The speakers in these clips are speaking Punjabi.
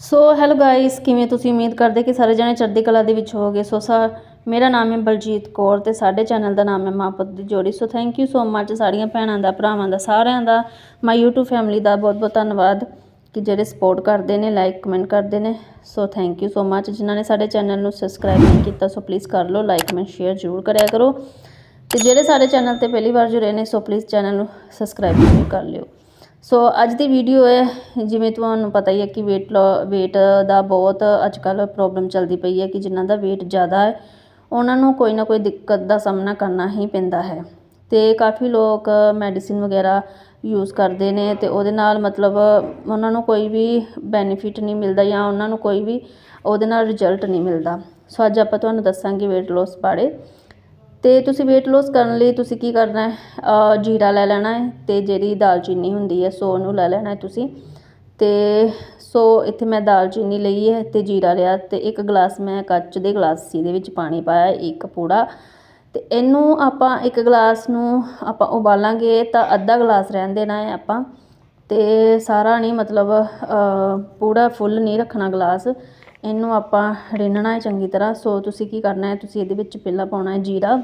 ਸੋ ਹੈਲੋ ਗਾਇਸ ਕਿਵੇਂ ਤੁਸੀਂ? ਉਮੀਦ ਕਰਦੇ ਕਿ ਸਾਰੇ ਜਣੇ ਚੜ੍ਹਦੀ ਕਲਾ ਦੇ ਵਿੱਚ ਹੋਵੋਗੇ। ਸੋ ਸਾ, ਮੇਰਾ ਨਾਮ ਹੈ ਬਲਜੀਤ ਕੌਰ ਤੇ ਸਾਡੇ ਚੈਨਲ ਦਾ ਨਾਮ ਹੈ ਮਾਂ ਪੁੱਤ ਦੀ ਜੋੜੀ। ਸੋ ਥੈਂਕ ਯੂ ਸੋ ਮੱਚ ਸਾਰੀਆਂ ਭੈਣਾਂ ਦਾ, ਭਰਾਵਾਂ ਦਾ, ਸਾਰਿਆਂ ਦਾ ਮਾਈ YouTube ਫੈਮਿਲੀ ਦਾ ਬਹੁਤ ਬਹੁਤ ਧੰਨਵਾਦ ਕਿ ਜਿਹੜੇ ਸਪੋਰਟ ਕਰਦੇ ਨੇ ਲਾਈਕ ਕਮੈਂਟ ਕਰਦੇ ਨੇ। ਸੋ ਥੈਂਕ ਯੂ ਸੋ ਮੱਚ ਜਿਨ੍ਹਾਂ ਨੇ ਸਾਡੇ ਚੈਨਲ ਨੂੰ ਸਬਸਕ੍ਰਾਈਬ ਨਹੀਂ ਕੀਤਾ ਸੋ ਪਲੀਜ਼ ਕਰ ਲਓ ਲਾਈਕ ਕਮੈਂਟ ਸ਼ੇਅਰ ਜ਼ਰੂਰ ਕਰਿਆ ਕਰੋ। ਤੇ ਜਿਹੜੇ ਸਾਡੇ ਚੈਨਲ ਤੇ ਪਹਿਲੀ ਵਾਰ ਜੁੜੇ ਨੇ ਸੋ ਪਲੀਜ਼ ਚੈਨਲ ਨੂੰ ਸਬਸਕ੍ਰਾਈਬ ਜ਼ਰੂਰ ਕਰ ਲਿਓ। ਸੋ ਅੱਜ ਦੀ ਵੀਡੀਓ ਹੈ, ਜਿਵੇਂ ਤੁਹਾਨੂੰ ਪਤਾ ਹੀ ਹੈ ਕਿ weight weight ਦਾ ਬਹੁਤ ਅੱਜ ਕੱਲ੍ਹ ਪ੍ਰੋਬਲਮ ਚੱਲਦੀ ਪਈ ਹੈ ਕਿ ਜਿਨ੍ਹਾਂ ਦਾ weight ਜ਼ਿਆਦਾ ਹੈ, ਉਹਨਾਂ ਨੂੰ ਕੋਈ ਨਾ ਕੋਈ ਦਿੱਕਤ ਦਾ ਸਾਹਮਣਾ ਕਰਨਾ ਹੀ ਪੈਂਦਾ ਹੈ। ਤੇ ਕਾਫੀ ਲੋਕ ਮੈਡੀਸਿਨ ਵਗੈਰਾ ਯੂਜ਼ ਕਰਦੇ ਨੇ ਤੇ ਉਹਦੇ ਨਾਲ ਮਤਲਬ ਉਹਨਾਂ ਨੂੰ ਕੋਈ ਵੀ ਬੈਨੀਫਿਟ ਨਹੀਂ ਮਿਲਦਾ ਜਾਂ ਉਹਨਾਂ ਨੂੰ ਕੋਈ ਵੀ ਉਹਦੇ ਨਾਲ ਰਿਜ਼ਲਟ ਨਹੀਂ ਮਿਲਦਾ। ਸੋ ਅੱਜ ਆਪਾਂ ਤੁਹਾਨੂੰ ਦੱਸਾਂਗੇ weight loss ਬਾਰੇ। ਅਤੇ ਤੁਸੀਂ ਵੇਟ ਲੋਸ ਕਰਨ ਲਈ ਤੁਸੀਂ ਕੀ ਕਰਨਾ ਹੈ? ਜੀਰਾ ਲੈ ਲੈਣਾ ਹੈ ਅਤੇ ਜਿਹੜੀ ਦਾਲਚੀਨੀ ਹੁੰਦੀ ਹੈ, ਸੋ ਉਹਨੂੰ ਲੈ ਲੈਣਾ ਤੁਸੀਂ। ਅਤੇ ਸੋ ਇੱਥੇ ਮੈਂ ਦਾਲਚੀਨੀ ਲਈ ਹੈ ਅਤੇ ਜੀਰਾ ਲਿਆ ਅਤੇ ਇੱਕ ਗਲਾਸ ਮੈਂ ਕੱਚ ਦੇ ਗਲਾਸ ਸੀ ਦੇ ਵਿੱਚ ਪਾਣੀ ਪਾਇਆ, ਇੱਕ ਪੂੜਾ। ਅਤੇ ਇਹਨੂੰ ਆਪਾਂ ਇੱਕ ਗਲਾਸ ਨੂੰ ਆਪਾਂ ਉਬਾਲਾਂਗੇ ਤਾਂ ਅੱਧਾ ਗਲਾਸ ਰਹਿਣ ਦੇਣਾ ਹੈ ਆਪਾਂ। ਅਤੇ ਸਾਰਾ ਨਹੀਂ ਮਤਲਬ ਪੂੜਾ ਫੁੱਲ ਨਹੀਂ ਰੱਖਣਾ ਗਲਾਸ। ਇਹਨੂੰ ਆਪਾਂ ਰਿੰਨਣਾ ਹੈ ਚੰਗੀ ਤਰ੍ਹਾਂ। ਸੋ ਤੁਸੀਂ ਕੀ ਕਰਨਾ ਹੈ? ਤੁਸੀਂ ਇਹਦੇ ਵਿੱਚ ਪਹਿਲਾਂ ਪਾਉਣਾ ਹੈ ਜੀਰਾ।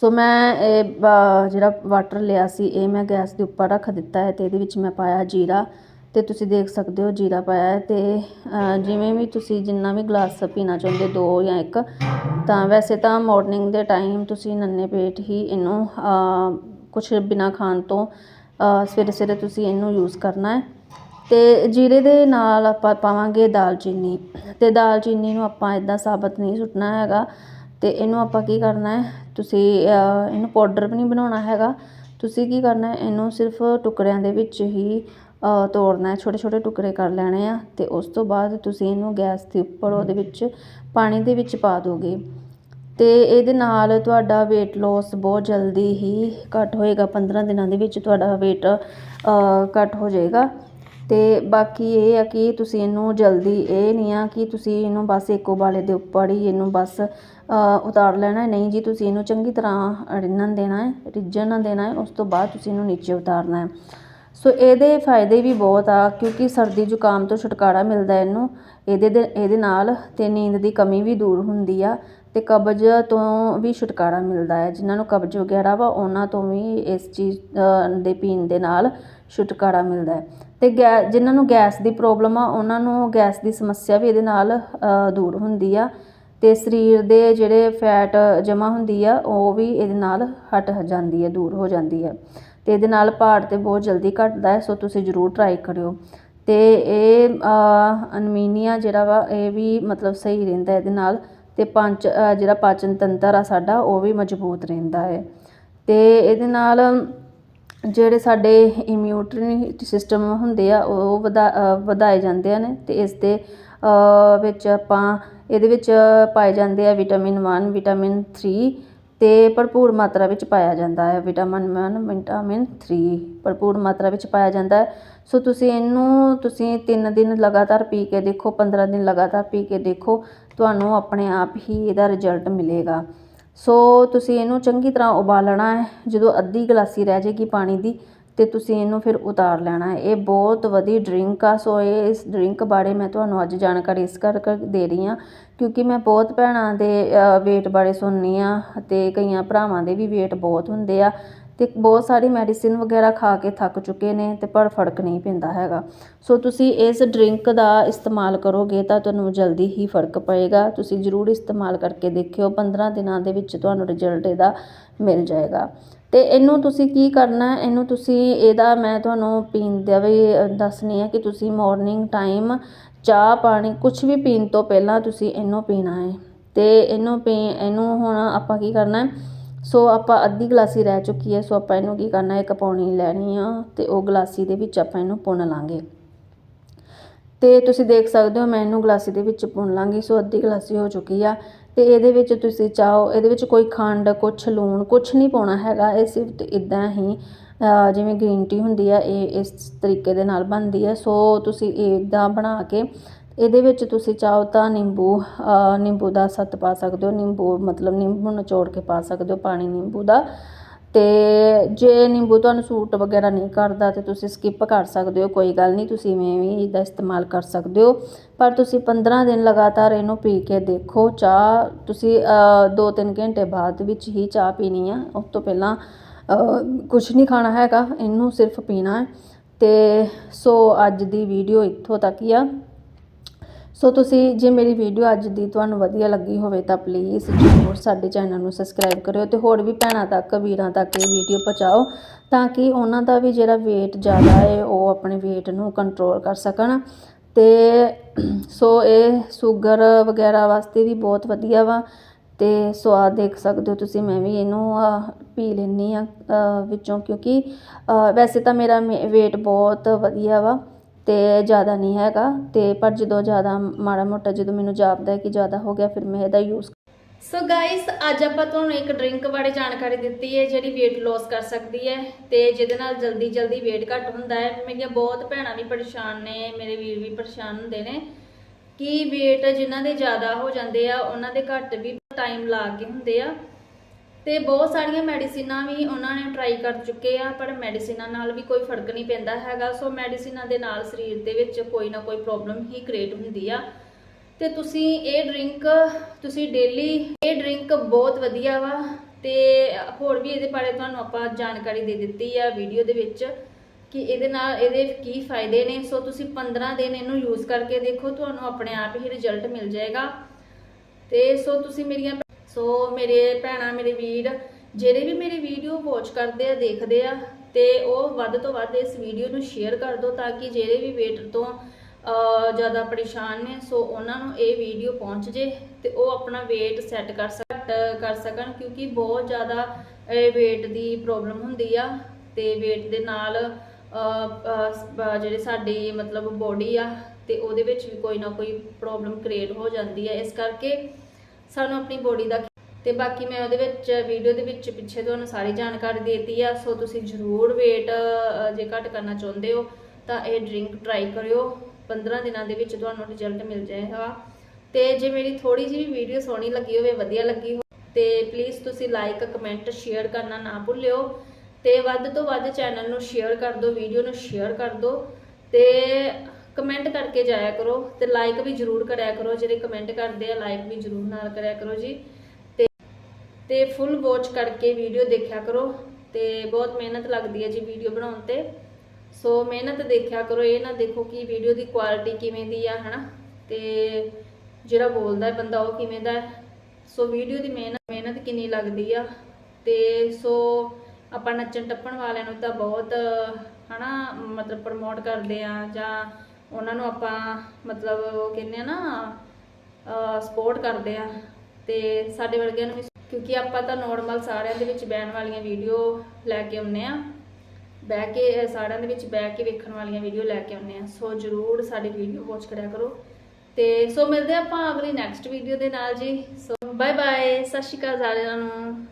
ਸੋ ਮੈਂ ਇਹ ਬ- ਜਿਹੜਾ ਵਾਟਰ ਲਿਆ ਸੀ, ਇਹ ਮੈਂ ਗੈਸ ਦੇ ਉੱਪਰ ਰੱਖ ਦਿੱਤਾ ਹੈ ਤੇ ਇਹਦੇ ਵਿੱਚ ਮੈਂ ਪਾਇਆ ਜੀਰਾ। ਤੇ ਤੁਸੀਂ ਦੇਖ ਸਕਦੇ ਹੋ ਜੀਰਾ ਪਾਇਆ ਹੈ ਤੇ ਜਿਵੇਂ ਵੀ ਤੁਸੀਂ ਜਿੰਨਾ ਵੀ ਗਲਾਸ ਪੀਣਾ ਚਾਹੁੰਦੇ ਦੋ ਜਾਂ ਇੱਕ, ਤਾਂ ਵੈਸੇ ਤਾਂ ਮਾਰਨਿੰਗ ਦੇ ਟਾਈਮ ਤੁਸੀਂ ਨੰਨੇ ਪੇਟ ਹੀ ਇਹਨੂੰ ਕੁਝ ਬਿਨਾ ਖਾਣ ਤੋਂ ਸਵੇਰੇ ਸਵੇਰੇ ਤੁਸੀਂ ਇਹਨੂੰ ਯੂਜ਼ ਕਰਨਾ ਹੈ। ਅਤੇ ਜੀਰੇ ਦੇ ਨਾਲ ਆਪਾਂ ਪਾਵਾਂਗੇ ਦਾਲਚੀਨੀ ਅਤੇ ਦਾਲਚੀਨੀ ਨੂੰ ਆਪਾਂ ਇੱਦਾਂ ਸਾਬਤ ਨਹੀਂ ਸੁੱਟਣਾ ਹੈਗਾ ਅਤੇ ਇਹਨੂੰ ਆਪਾਂ ਕੀ ਕਰਨਾ ਤੁਸੀਂ ਇਹਨੂੰ ਪਾਊਡਰ ਵੀ ਨਹੀਂ ਬਣਾਉਣਾ ਹੈਗਾ। ਤੁਸੀਂ ਕੀ ਕਰਨਾ ਇਹਨੂੰ ਸਿਰਫ ਟੁਕੜਿਆਂ ਦੇ ਵਿੱਚ ਹੀ ਤੋੜਨਾ ਛੋਟੇ ਛੋਟੇ ਟੁਕੜੇ ਕਰ ਲੈਣੇ ਆ ਅਤੇ ਉਸ ਤੋਂ ਬਾਅਦ ਤੁਸੀਂ ਇਹਨੂੰ ਗੈਸ ਦੇ ਉੱਪਰ ਉਹਦੇ ਵਿੱਚ ਪਾਣੀ ਦੇ ਵਿੱਚ ਪਾ ਦੋਗੇ। ਅਤੇ ਇਹਦੇ ਨਾਲ ਤੁਹਾਡਾ weight loss ਬਹੁਤ ਜਲਦੀ ਹੀ ਘੱਟ ਹੋਏਗਾ 15 ਦਿਨਾਂ ਦੇ ਵਿੱਚ ਤੁਹਾਡਾ weight ਘੱਟ ਹੋ ਜਾਏਗਾ। ਅਤੇ ਬਾਕੀ ਇਹ ਆ ਕਿ ਤੁਸੀਂ ਇਹਨੂੰ ਜਲਦੀ, ਇਹ ਨਹੀਂ ਆ ਕਿ ਤੁਸੀਂ ਇਹਨੂੰ ਬਸ ਇੱਕ ਉਬਾਲੇ ਦੇ ਉੱਪਰ ਹੀ ਇਹਨੂੰ ਬਸ ਉਤਾਰ ਲੈਣਾ। ਨਹੀਂ ਜੀ, ਤੁਸੀਂ ਇਹਨੂੰ ਚੰਗੀ ਤਰ੍ਹਾਂ ਰਿੰਨਣ ਦੇਣਾ ਹੈ, ਰਿੱਝਣ ਦੇਣਾ ਹੈ, ਉਸ ਤੋਂ ਬਾਅਦ ਤੁਸੀਂ ਇਹਨੂੰ ਨੀਚੇ ਉਤਾਰਨਾ ਹੈ। ਸੋ ਇਹਦੇ ਫਾਇਦੇ ਵੀ ਬਹੁਤ ਆ, ਕਿਉਂਕਿ ਸਰਦੀ ਜ਼ੁਕਾਮ ਤੋਂ ਛੁਟਕਾਰਾ ਮਿਲਦਾ ਇਹਨੂੰ। ਇਹਦੇ ਦੇ, ਇਹਦੇ ਨਾਲ ਤੇ ਨੀਂਦ ਦੀ ਕਮੀ ਵੀ ਦੂਰ ਹੁੰਦੀ ਆ ਤੇ ਕਬਜ਼ ਤੋਂ ਵੀ ਛੁਟਕਾਰਾ ਮਿਲਦਾ ਹੈ। ਜਿਨ੍ਹਾਂ ਨੂੰ ਕਬਜ਼ ਵਗੈਰਾ ਵਾ, ਉਹਨਾਂ ਤੋਂ ਵੀ ਇਸ ਚੀਜ਼ ਦੇ ਪੀਣ ਦੇ ਨਾਲ ਛੁਟਕਾਰਾ ਮਿਲਦਾ ਹੈ। ਅਤੇ ਗੈ, ਜਿਨ੍ਹਾਂ ਨੂੰ ਗੈਸ ਦੀ ਪ੍ਰੋਬਲਮ ਆ, ਉਹਨਾਂ ਨੂੰ ਗੈਸ ਦੀ ਸਮੱਸਿਆ ਵੀ ਇਹਦੇ ਨਾਲ ਦੂਰ ਹੁੰਦੀ ਆ। ਅਤੇ ਸਰੀਰ ਦੇ ਜਿਹੜੇ ਫੈਟ ਜਮ੍ਹਾਂ ਹੁੰਦੀ ਆ, ਉਹ ਵੀ ਇਹਦੇ ਨਾਲ ਹਟ ਜਾਂਦੀ ਹੈ ਦੂਰ ਹੋ ਜਾਂਦੀ ਹੈ ਅਤੇ ਇਹਦੇ ਨਾਲ ਭਾਰ ਤਾਂ ਬਹੁਤ ਜਲਦੀ ਘਟਦਾ ਹੈ ਸੋ ਤੁਸੀਂ ਜ਼ਰੂਰ ਟਰਾਈ ਕਰਿਓ। ਅਤੇ ਇਹ ਅਨਮੀਨੀਆ ਜਿਹੜਾ ਵਾ, ਇਹ ਵੀ ਮਤਲਬ ਸਹੀ ਰਹਿੰਦਾ ਇਹਦੇ ਨਾਲ। ਅਤੇ ਪੰਚ ਜਿਹੜਾ ਪਾਚਨ ਤੰਤਰ ਆ ਸਾਡਾ, ਉਹ ਵੀ ਮਜ਼ਬੂਤ ਰਹਿੰਦਾ ਹੈ। ਅਤੇ ਇਹਦੇ ਨਾਲ ਜਿਹੜੇ ਸਾਡੇ ਇਮਿਊਟਰੀ ਸਿਸਟਮ ਹੁੰਦੇ ਆ, ਉਹ ਵਧਾ ਵਧਾਏ ਜਾਂਦੇ ਹਨ ਅਤੇ ਇਸ ਦੇ ਵਿੱਚ ਆਪਾਂ ਇਹਦੇ ਵਿੱਚ ਪਾਏ ਜਾਂਦੇ ਆ ਵਿਟਾਮਿਨ ਵਨ ਵਿਟਾਮਿਨ ਥਰੀ ਅਤੇ ਭਰਪੂਰ ਮਾਤਰਾ ਵਿੱਚ ਪਾਇਆ ਜਾਂਦਾ ਹੈ। ਵਿਟਾਮਿਨ ਵਨ ਵਿਟਾਮਿਨ ਥਰੀ ਭਰਪੂਰ ਮਾਤਰਾ ਵਿੱਚ ਪਾਇਆ ਜਾਂਦਾ ਹੈ। ਸੋ ਤੁਸੀਂ ਇਹਨੂੰ, ਤੁਸੀਂ ਤਿੰਨ ਦਿਨ ਲਗਾਤਾਰ ਪੀ ਕੇ ਦੇਖੋ 15 ਦਿਨ ਲਗਾਤਾਰ ਪੀ ਕੇ ਦੇਖੋ, ਤੁਹਾਨੂੰ ਆਪਣੇ ਆਪ ਹੀ ਇਹਦਾ ਰਿਜ਼ਲਟ ਮਿਲੇਗਾ। ਸੋ ਤੁਸੀਂ ਇਹਨੂੰ ਚੰਗੀ ਤਰ੍ਹਾਂ ਉਬਾਲਣਾ ਹੈ। ਜਦੋਂ ਅੱਧੀ ਗਲਾਸੀ ਰਹਿ ਜਾਏਗੀ ਪਾਣੀ ਦੀ, ਤੇ ਤੁਸੀਂ ਇਹਨੂੰ ਫਿਰ ਉਤਾਰ ਲੈਣਾ ਇਹ ਬਹੁਤ ਵਧੀਆ ਡਰਿੰਕ ਆ। ਸੋ ਇਹ ਇਸ ਡਰਿੰਕ ਬਾਰੇ ਮੈਂ ਤੁਹਾਨੂੰ ਅੱਜ ਜਾਣਕਾਰੀ ਇਸ ਕਰਕੇ ਦੇ ਰਹੀ ਹਾਂ, ਕਿਉਂਕਿ ਮੈਂ ਬਹੁਤ ਭੈਣਾਂ ਦੇ ਵੇਟ ਬਾਰੇ ਸੁਣਨੀ ਆ ਅਤੇ ਕਈਆਂ ਭਰਾਵਾਂ ਦੇ ਵੀ ਵੇਟ ਬਹੁਤ ਹੁੰਦੇ ਆ। ਤੇ ਬਹੁਤ ਸਾਰੀ ਮੈਡੀਸਿਨ ਵਗੈਰਾ ਖਾ ਕੇ ਥੱਕ ਚੁੱਕੇ ਨੇ ਤੇ ਪਰ ਫ਼ਰਕ ਨਹੀਂ ਪੈਂਦਾ ਹੈਗਾ। ਸੋ ਤੁਸੀਂ ਇਸ ਡਰਿੰਕ ਦਾ ਇਸਤੇਮਾਲ ਕਰੋਗੇ ਤਾਂ ਤੁਹਾਨੂੰ ਜਲਦੀ ਹੀ ਫ਼ਰਕ ਪਏਗਾ। ਤੁਸੀਂ ਜ਼ਰੂਰ ਇਸਤੇਮਾਲ ਕਰਕੇ ਦੇਖਿਓ 15 ਦਿਨਾਂ ਦੇ ਵਿੱਚ ਤੁਹਾਨੂੰ ਰਿਜ਼ਲਟ ਇਹਦਾ ਮਿਲ ਜਾਏਗਾ। ਤੇ ਇਹਨੂੰ ਤੁਸੀਂ ਕੀ ਕਰਨਾ ਇਹਨੂੰ ਤੁਸੀਂ ਇਹਦਾ ਮੈਂ ਤੁਹਾਨੂੰ ਪੀਣ ਦਾ ਵੀ ਦੱਸਣੀ ਹੈ ਕਿ ਤੁਸੀਂ ਮਾਰਨਿੰਗ ਟਾਈਮ ਚਾਹ ਪਾਣੀ ਕੁਝ ਵੀ ਪੀਣ ਤੋਂ ਪਹਿਲਾਂ ਤੁਸੀਂ ਇਹਨੂੰ ਪੀਣਾ ਹੈ। ਤੇ ਇਹਨੂੰ ਪੀ, ਇਹਨੂੰ ਹੁਣ ਆਪਾਂ ਕੀ ਕਰਨਾ ਹੈ? ਸੋ ਆਪਾਂ ਅੱਧੀ ਗਲਾਸੀ ਰਹਿ ਚੁੱਕੀ ਹੈ, ਸੋ ਆਪਾਂ ਇਹਨੂੰ ਕੀ ਕਰਨਾ, ਇੱਕ ਪੌਣੀ ਲੈਣੀ ਆ ਤੇ ਉਹ ਗਲਾਸੀ ਦੇ ਵਿੱਚ ਆਪਾਂ ਇਹਨੂੰ ਪੁਣ ਲਾਂਗੇ। ਤੇ ਤੁਸੀਂ ਦੇਖ ਸਕਦੇ ਹੋ, ਮੈਂ ਇਹਨੂੰ ਗਲਾਸੀ ਦੇ ਵਿੱਚ ਪੁਣ ਲਾਂਗੀ, ਸੋ ਅੱਧੀ ਗਲਾਸੀ ਹੋ ਚੁੱਕੀ ਆ। ਤੇ ਇਹਦੇ ਵਿੱਚ ਤੁਸੀਂ ਚਾਹੋ, ਇਹਦੇ ਵਿੱਚ ਕੋਈ ਖੰਡ, ਕੁਛ ਲੂਣ, ਕੁਛ ਨਹੀਂ ਪਾਉਣਾ ਹੈਗਾ, ਇਹ ਸਿਰਫ ਇਦਾਂ ਹੀ ਜਿਵੇਂ ਗ੍ਰੀਨ ਟੀ ਹੁੰਦੀ ਆ, ਇਹ ਇਸ ਤਰੀਕੇ ਦੇ ਨਾਲ ਬਣਦੀ ਹੈ ਸੋ ਤੁਸੀਂ ਇਦਾਂ ਬਣਾ ਕੇ ਇਹਦੇ ਵਿੱਚ ਤੁਸੀਂ ਚਾਹੋ ਤਾਂ ਨਿੰਬੂ ਨਿੰਬੂ ਦਾ ਸੱਤ ਪਾ ਸਕਦੇ ਹੋ, ਨਿੰਬੂ ਮਤਲਬ ਨਿੰਬੂ ਨਿਚੋੜ ਕੇ ਪਾ ਸਕਦੇ ਹੋ, ਪਾਣੀ ਨਿੰਬੂ ਦਾ। ਤੇ ਜੇ ਨਿੰਬੂ ਤੁਹਾਨੂੰ ਸੂਟ ਵਗੈਰਾ ਨਹੀਂ ਕਰਦਾ ਤੇ ਤੁਸੀਂ ਸਕਿਪ ਕਰ ਸਕਦੇ ਹੋ, ਕੋਈ ਗੱਲ ਨਹੀਂ, ਤੁਸੀਂ ਇਵੇਂ ਵੀ ਇਹਦਾ ਇਸਤੇਮਾਲ ਕਰ ਸਕਦੇ ਹੋ। ਪਰ ਤੁਸੀਂ 15 ਦਿਨ ਲਗਾਤਾਰ ਇਹਨੂੰ ਪੀ ਕੇ ਦੇਖੋ, ਚਾਹ ਤੁਸੀਂ 2-3 ਘੰਟੇ ਬਾਅਦ ਵਿੱਚ ਹੀ ਚਾਹ ਪੀਣੀ ਆ। ਉਸ ਤੋਂ ਪਹਿਲਾਂ ਕੁਝ ਨਹੀਂ ਖਾਣਾ ਹੈਗਾ, ਇਹਨੂੰ ਸਿਰਫ ਪੀਣਾ ਹੈ। ਤੇ ਸੋ ਅੱਜ ਦੀ ਵੀਡੀਓ ਇੱਥੋਂ ਤੱਕ ਹੀ ਆ। ਸੋ ਤੁਸੀਂ ਜੇ ਮੇਰੀ ਵੀਡੀਓ ਅੱਜ ਦੀ ਤੁਹਾਨੂੰ ਵਧੀਆ ਲੱਗੀ ਹੋਵੇ ਤਾਂ ਪਲੀਜ਼ ਜਰੂਰ ਸਾਡੇ ਚੈਨਲ ਨੂੰ ਸਬਸਕ੍ਰਾਈਬ ਕਰਿਓ ਤੇ ਹੋਰ ਵੀ ਭੈਣਾਂ ਤੱਕ, ਵੀਰਾਂ ਤੱਕ ਇਹ ਵੀਡੀਓ ਪਹੁੰਚਾਓ ਤਾਂ ਕਿ ਉਹਨਾਂ ਦਾ ਵੀ ਜਿਹੜਾ weight ਜ਼ਿਆਦਾ ਹੈ ਉਹ ਆਪਣੇ weight ਨੂੰ ਕੰਟਰੋਲ ਕਰ ਸਕਣ। ਤੇ ਸੋ ਇਹ ਸ਼ੂਗਰ ਵਗੈਰਾ ਵਾਸਤੇ ਵੀ ਬਹੁਤ ਵਧੀਆ ਵਾ ਤੇ ਸਵਾਦ ਦੇਖ ਸਕਦੇ ਹੋ ਤੁਸੀਂ, ਮੈਂ ਵੀ ਇਹਨੂੰ ਪੀ ਲੈਂਦੀ ਆ ਵਿੱਚੋਂ ਕਿਉਂਕਿ ਵੈਸੇ ਤਾਂ ਮੇਰਾ weight ਬਹੁਤ ਵਧੀਆ ਵਾ। ਤੇ ਜ਼ਿਆਦਾ ਨਹੀਂ ਹੈਗਾ ਅਤੇ ਪਰ ਜਦੋਂ ਜ਼ਿਆਦਾ ਮਾੜਾ ਮੋਟਾ ਜਦੋਂ ਮੈਨੂੰ ਜਾਪਦਾ ਕਿ ਜ਼ਿਆਦਾ ਹੋ ਗਿਆ, ਫਿਰ ਮੈਂ ਇਹਦਾ ਯੂਜ਼ ਸੋ ਗਾਇਸ ਅੱਜ ਆਪਾਂ ਤੁਹਾਨੂੰ ਇੱਕ ਡਰਿੰਕ ਬਾਰੇ ਜਾਣਕਾਰੀ ਦਿੱਤੀ ਹੈ, ਜਿਹੜੀ weight loss ਕਰ ਸਕਦੀ ਹੈ ਤੇ ਜਿਹਦੇ ਨਾਲ ਜਲਦੀ ਜਲਦੀ weight ਘੱਟ ਹੁੰਦਾ ਹੈ। ਮੇਰੀਆਂ ਬਹੁਤ ਭੈਣਾਂ ਵੀ ਪਰੇਸ਼ਾਨ ਨੇ, ਮੇਰੇ ਵੀਰ ਵੀ ਪਰੇਸ਼ਾਨ ਹੁੰਦੇ ਨੇ ਕਿ weight ਜਿਨ੍ਹਾਂ ਦੇ ਜ਼ਿਆਦਾ ਹੋ ਜਾਂਦੇ ਆ, ਉਹਨਾਂ ਦੇ ਘੱਟ ਵੀ ਟਾਈਮ ਲਾ ਕੇ ਹੁੰਦੇ ਆ। ਤੇ ਬਹੁਤ ਸਾਰੀਆਂ ਮੈਡੀਸਿਨਾਂ ਵੀ ਉਹਨਾਂ ਨੇ ਟਰਾਈ ਕਰ ਚੁੱਕੇ ਆ, ਪਰ ਮੈਡੀਸਿਨਾਂ ਨਾਲ ਵੀ ਕੋਈ ਫ਼ਰਕ ਨਹੀਂ ਪੈਂਦਾ ਹੈਗਾ। ਸੋ ਮੈਡੀਸਿਨਾਂ ਦੇ ਨਾਲ ਸਰੀਰ ਦੇ ਵਿੱਚ ਕੋਈ ਨਾ ਕੋਈ ਪ੍ਰੋਬਲਮ ਹੀ ਕ੍ਰੀਏਟ ਹੁੰਦੀ ਆ। ਤੇ ਤੁਸੀਂ ਇਹ ਡਰਿੰਕ ਤੁਸੀਂ ਡੇਲੀ ਇਹ ਡਰਿੰਕ ਬਹੁਤ ਵਧੀਆ ਵਾ। ਤੇ ਹੋਰ ਵੀ ਇਹਦੇ ਬਾਰੇ ਤੁਹਾਨੂੰ ਆਪਾਂ ਜਾਣਕਾਰੀ ਦੇ ਦਿੱਤੀ ਆ ਵੀਡੀਓ ਦੇ ਵਿੱਚ ਕਿ ਇਹਦੇ ਨਾਲ ਇਹਦੇ ਕੀ ਫਾਇਦੇ ਨੇ। ਸੋ ਤੁਸੀਂ 15 ਦਿਨ ਇਹਨੂੰ ਯੂਜ਼ ਕਰਕੇ ਦੇਖੋ, ਤੁਹਾਨੂੰ ਆਪਣੇ ਆਪ ਹੀ ਰਿਜ਼ਲਟ ਮਿਲ ਜਾਏਗਾ। ਤੇ ਸੋ ਤੁਸੀਂ ਮੇਰੀਆਂ ਸੋ ਮੇਰੇ ਭੈਣਾਂ ਮੇਰੇ ਵੀਰ ਜਿਹੜੇ ਵੀ ਮੇਰੀ ਵੀਡੀਓ ਵਾਚ ਕਰਦੇ ਆ ਦੇਖਦੇ ਆ ਤੇ ਉਹ ਵੱਧ ਤੋਂ ਵੱਧ ਇਸ ਵੀਡੀਓ ਨੂੰ ਸ਼ੇਅਰ ਕਰ ਦਿਓ ਤਾਂ ਕਿ ਜਿਹੜੇ ਵੀ ਵੇਟਰ ਤੋਂ ਜ਼ਿਆਦਾ ਪਰੇਸ਼ਾਨ ਨੇ ਸੋ ਉਹਨਾਂ ਨੂੰ ਇਹ ਵੀਡੀਓ ਪਹੁੰਚ ਜੇ ਤੇ ਉਹ ਆਪਣਾ weight ਸੈੱਟ ਕਰ ਸਕ ਕਰ ਸਕਣ ਕਿਉਂਕਿ ਬਹੁਤ ਜ਼ਿਆਦਾ ਇਹ weight ਦੀ ਪ੍ਰੋਬਲਮ ਹੁੰਦੀ ਆ ਤੇ weight ਦੇ ਨਾਲ ਅਹ, ਜਿਹੜੇ ਸਾਡੀ ਮਤਲਬ ਬੋਡੀ ਆ ਤੇ ਉਹਦੇ ਵਿੱਚ ਵੀ ਕੋਈ ਨਾ ਕੋਈ ਪ੍ਰੋਬਲਮ ਕ੍ਰੀਏਟ ਹੋ ਜਾਂਦੀ ਹੈ ਇਸ ਕਰਕੇ ਸਾਨੂੰ ਆਪਣੀ ਬੋਡੀ ਦਾ ਤੇ ਬਾਕੀ ਮੈਂ ਉਹਦੇ ਵਿੱਚ ਵੀਡੀਓ ਦੇ ਵਿੱਚ ਪਿੱਛੇ ਤੁਹਾਨੂੰ ਸਾਰੀ ਜਾਣਕਾਰੀ ਦੇਤੀ ਆ, ਸੋ ਤੁਸੀਂ ਜ਼ਰੂਰ weight ਜੇ ਘੱਟ ਕਰਨਾ ਚਾਹੁੰਦੇ ਹੋ, ਤਾਂ ਇਹ ਡਰਿੰਕ ਟਰਾਈ ਕਰਿਓ। 15 ਦਿਨਾਂ ਦੇ ਵਿੱਚ ਤੁਹਾਨੂੰ ਰਿਜ਼ਲਟ ਮਿਲ ਜਾਏਗਾ। ਤੇ ਜੇ ਮੇਰੀ ਥੋੜੀ ਜਿਹੀ ਵੀਡੀਓ ਸੋਹਣੀ ਲੱਗੀ ਹੋਵੇ, ਵਧੀਆ ਲੱਗੀ ਹੋ ਤੇ ਪਲੀਜ਼ ਤੁਸੀਂ ਲਾਈਕ ਕਮੈਂਟ ਸ਼ੇਅਰ ਕਰਨਾ ਨਾ ਭੁੱਲਿਓ। ਤੇ ਵੱਧ ਤੋਂ ਵੱਧ ਚੈਨਲ ਨੂੰ ਸ਼ੇਅਰ ਕਰ ਦਿਓ ਵੀਡੀਓ ਨੂੰ ਸ਼ੇਅਰ ਕਰ ਦਿਓ। ਤੇ ਕਮੈਂਟ ਕਰਕੇ ਜਾਇਆ ਕਰੋ ਤੇ ਲਾਈਕ ਵੀ ਜਰੂਰ ਕਰਿਆ ਕਰੋ, ਜਿਹੜੇ ਕਮੈਂਟ ਕਰਦੇ ਆ ਲਾਈਕ ਵੀ ਜਰੂਰ ਨਾਲ ਕਰਿਆ ਕਰੋ ਜੀ। ਤੇ ਤੇ ਫੁੱਲ ਵਾਚ ਕਰਕੇ ਵੀਡੀਓ ਦੇਖਿਆ ਕਰੋ ਤੇ ਬਹੁਤ ਮਿਹਨਤ ਲੱਗਦੀ ਹੈ ਜੀ ਵੀਡੀਓ ਬਣਾਉਣ ਤੇ। ਸੋ ਮਿਹਨਤ ਦੇਖਿਆ ਕਰੋ, ਇਹ ਨਾ ਦੇਖੋ ਕਿ ਵੀਡੀਓ ਦੀ ਕੁਆਲਿਟੀ ਕਿਵੇਂ ਦੀ ਆ, ਹਨਾ? ਤੇ ਜਿਹੜਾ ਬੋਲਦਾ ਹੈ ਬੰਦਾ ਉਹ ਕਿਵੇਂ ਦਾ ਹੈ। ਸੋ ਵੀਡੀਓ ਦੀ ਮਿਹਨਤ ਮਿਹਨਤ ਕਿੰਨੀ ਲੱਗਦੀ ਆ। ਤੇ ਸੋ ਆਪਾਂ ਨੱਚਣ ਟੱਪਣ ਵਾਲਿਆਂ ਨੂੰ ਤਾਂ ਬਹੁਤ, ਹਨਾ, ਮਤਲਬ ਪ੍ਰਮੋਟ ਕਰਦੇ ਆ ਜਾਂ ਉਹਨਾਂ ਨੂੰ ਆਪਾਂ ਮਤਲਬ ਉਹ ਕਹਿੰਦੇ ਆ ਨਾ ਸਪੋਰਟ ਕਰਦੇ ਆ। ਤੇ ਸਾਡੇ ਵਰਗਿਆਂ ਨੂੰ ਵੀ ਕਿਉਂਕਿ ਆਪਾਂ ਤਾਂ ਨੋਰਮਲ ਸਾਰਿਆਂ ਦੇ ਵਿੱਚ ਬਹਿਣ ਵਾਲੀਆਂ ਵੀਡੀਓ ਲੈ ਕੇ ਆਉਂਦੇ ਆ। ਬਹਿ ਕੇ ਸਾਰਿਆਂ ਦੇ ਵਿੱਚ ਬਹਿ ਕੇ ਵੇਖਣ ਵਾਲੀਆਂ ਵੀਡੀਓ ਲੈ ਕੇ ਆਉਂਦੇ ਆ। ਸੋ ਜਰੂਰ ਸਾਡੀ ਵੀਡੀਓ ਵਾਚ ਕਰਿਆ ਕਰੋ। ਤੇ ਸੋ ਮਿਲਦੇ ਆਪਾਂ ਅਗਲੀ ਨੈਕਸਟ ਵੀਡੀਓ ਦੇ ਨਾਲ ਜੀ। ਸੋ ਬਾਏ ਬਾਏ ਸਤਿ ਸ਼੍ਰੀ ਅਕਾਲ ਸਾਰਿਆਂ ਨੂੰ।